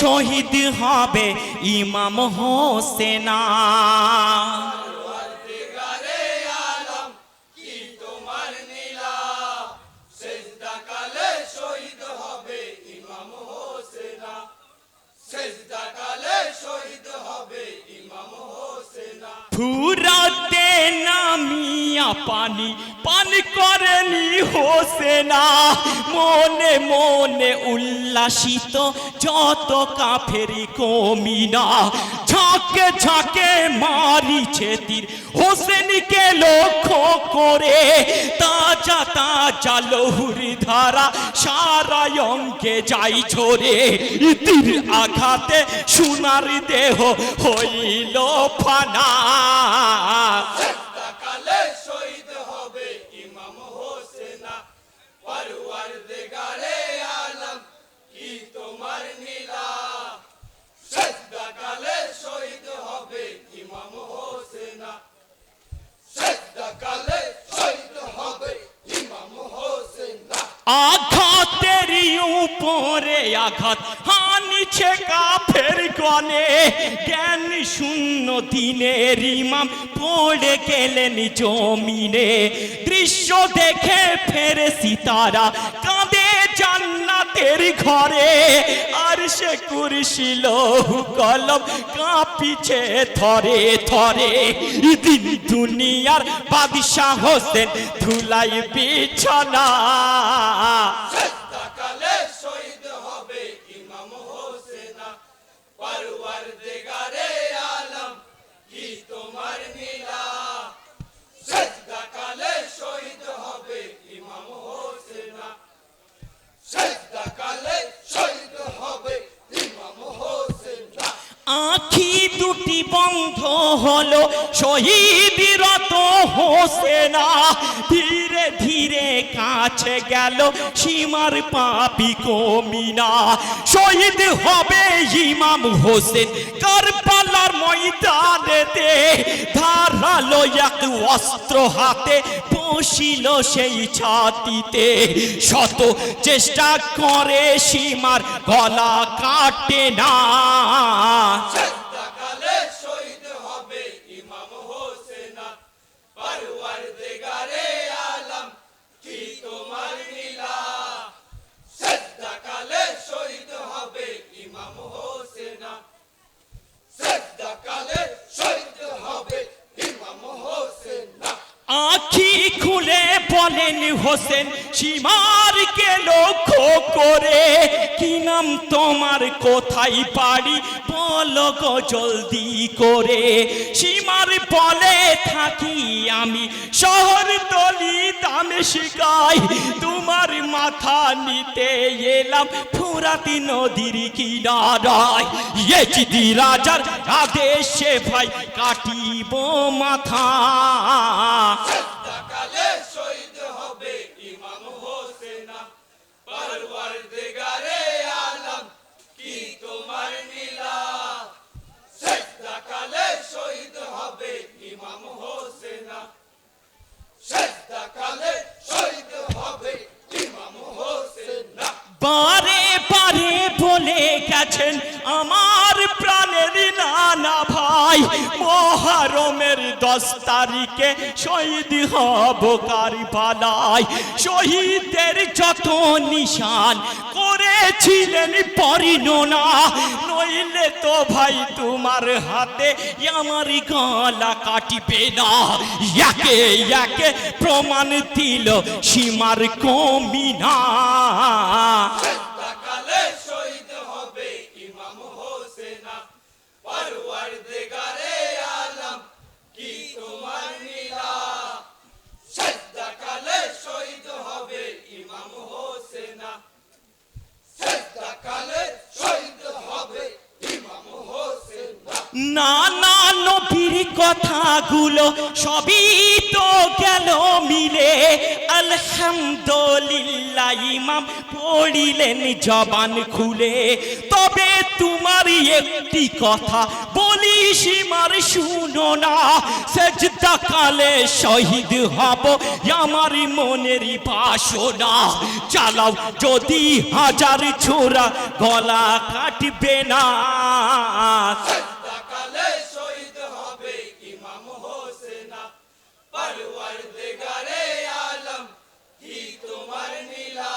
শহীদ হবে ইমাম হোসেনা। নামিয়া পানি পানি করেনি হোসেনা। মনে মনে উল্লাসিত যত কাফেরি কমিনা ঝাঁকে ঝাঁকে মারিছে তীর। হোসেনকে লক্ষ্য করে তাজা তাজা লহুরি ধারা সারা অঙ্কে যাই ঝরে। তীর আঘাতে সোনার দেহ হইল ফানা। আঘাত। হানিছে কাফের গনে জ্ঞান শূন্য দিনের ইমাম পড়ে গেলেন জমিনে। দৃশ্য দেখে ফেরে সিতারা কাঁদে জান্নাতের ঘরে। আর সে কুরশিল কলম কাঁপিছে থরে থরে। দিন দুনিয়ার বাদশাহ হোসেন ধুলাই বিছানা। আখি দুটি বন্ধ হলো হোসে হোসেনা। ধীরে ধীরে কাছে গেল সীমার পাপি কমিনা। শহীদ হবে ইমাম হোসেন, কারবালার ময়দানেতে ধারালো এক অস্ত্র হাতে বসিল সেই ছাতিতে। শত চেষ্টা করে সীমার গলা কাটে না সেজদা কালে শহীদ হবে ইমাম হোসেনা পরওয়ার দেগারে আলম কি তোমার নীলা সেজদা কালে শহীদ হবে ইমাম হোসেনা সেজদা কালে শহীদ হবে ইমাম হোসেনা আখি খুলে বলেন হোসেন সীমারকে লক্ষ্য করে, কি নাম তোমার? কোথায় বলো গো জলদি করে। সীমার বলে, থাকি আমি শহর তলি দামে শিকাই তোমার মাথা নিতে এলাম ফুরাতি নদীর কিনারায়। ইয়েচিদি রাজার আদেশে ভাই, কাটিব মাথা। গেছেন আমার প্রাণের নানা ভাই, মহারমের দশ তারিখে শহীদ হব কারবালায়। শহীদের যত নিশান করেছিলেন পরিণনা, নইলে তো ভাই তোমার হাতে আমার গলা কাটিবে না। একে একে প্রমাণ দিল সীমার কমিনা। কথাগুলো সবই তো গেল মিলে? আলহামদুলিল্লাহ, ইমাম পড়িলেন জবান খুলে। তবে তোমার একটি কথা বলি সীমার শুনো না। সেজদা কালে শহীদ হব আমার মনের বাসনা। চালাও, যদি হাজার ছোড়া গলা কাটবে না। দেগারে আলম কি তোমার নীলা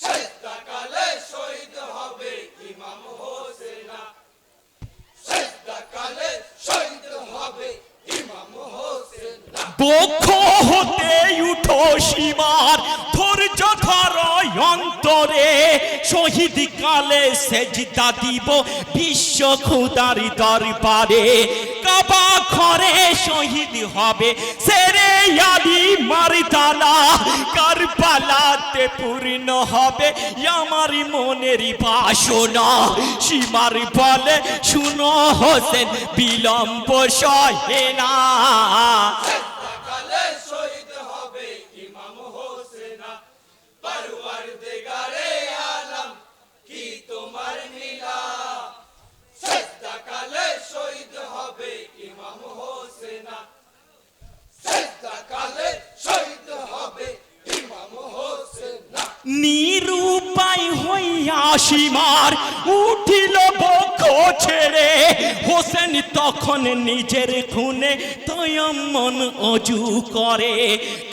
শেষটা কালে শহীদ হবে ইমাম হতে উঠো সীমার, ধৈর্য ধর অন্তরে। শহীদ কালে সেজদা দিব বিশ্ব খুদার দরবারে। কাবা ঘরে শহীদ হবে সেরে আলী মারদানা। কারবালাতে পূর্ণ হবে আমার মনের বাসনা। সীমার বলে শুনো হোসেন, বিলম্ব সহে না। হইয়া সীমার উঠিল বক্ষ ছেড়ে। হোসেন তখন নিজের খুনে তয়মন অজু করে।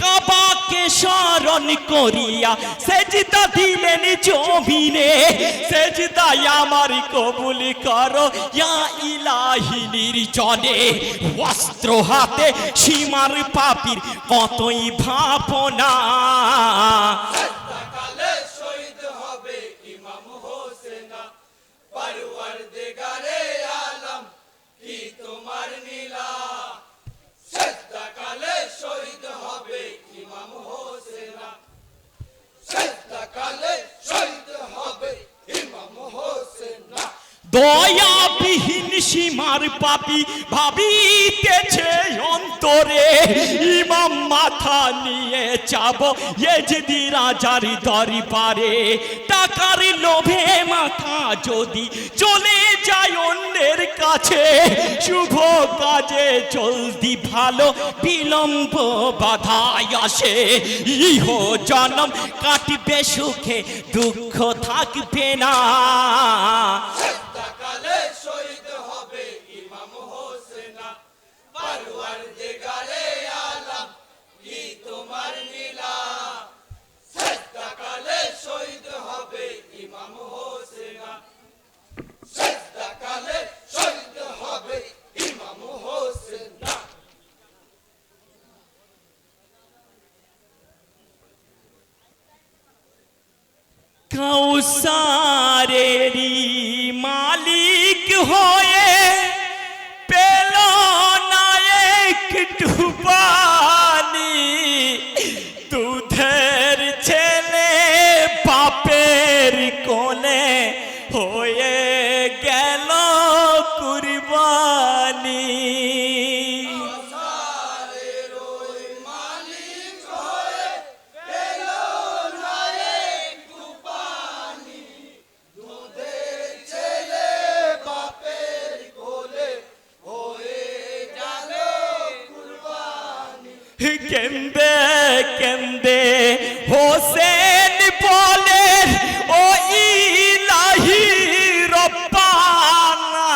কাবাকে স্মরণ করিয়া সেজদা দিলেন জমিনে। সেজদাই আমার কবুল করো, ইয়া ইলাহি নির্জনে। অস্ত্র হাতে সীমার পাপির কতই ভাবনা। দয়াবিহীন সীমার পাপি ভাবিতেছে অন্তরে। ইমাম মাথা নিয়ে যাব এজদি রাজার দরবারে। টাকার লোভে মাথা যদি চলে যায় অন্যের কাছে, শুভ কাজে জলদি ভালো বিলম্ব বাধায় আসে। ইহ জনম কাটবে সুখে, দুঃখ থাকবে না। calçare কেন্দে কেন্দে হোসেন বলে ও ইলাহি রব্বানা,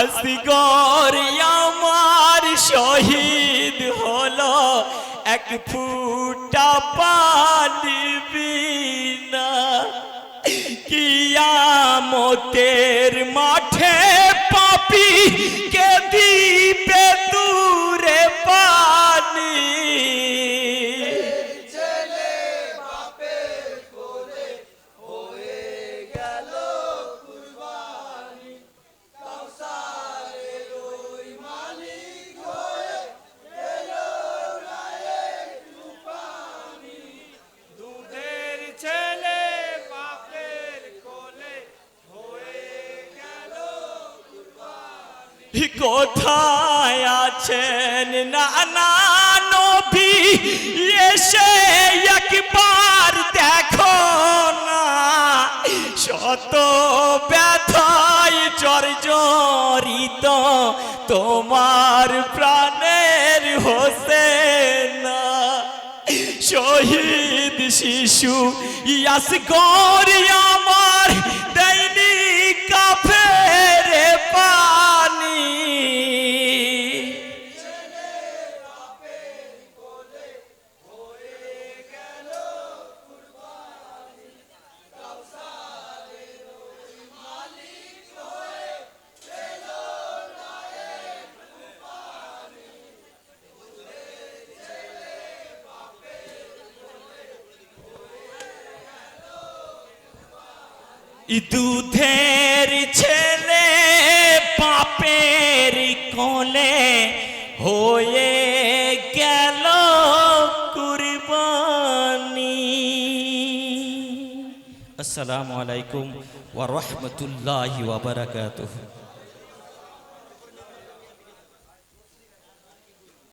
আসগর আমার শহীদ হলো এক ফুটা পানি বিনা। কিয়ামতের মাঠে পাপি কোথায় আছেন নানা নবী এসে একবার দেখো না শত ব্যথায় চর্জন মরিত তোমার প্রাণের হোসেনা শহীদ শিশু ইয়াস গরি আমার দুধের ছেলে পাপের কোলে হয়ে গেল কুরবানি। আসসালামু আলাইকুম ওয়া রাহমাতুল্লাহি ওয়া বারাকাতুহু।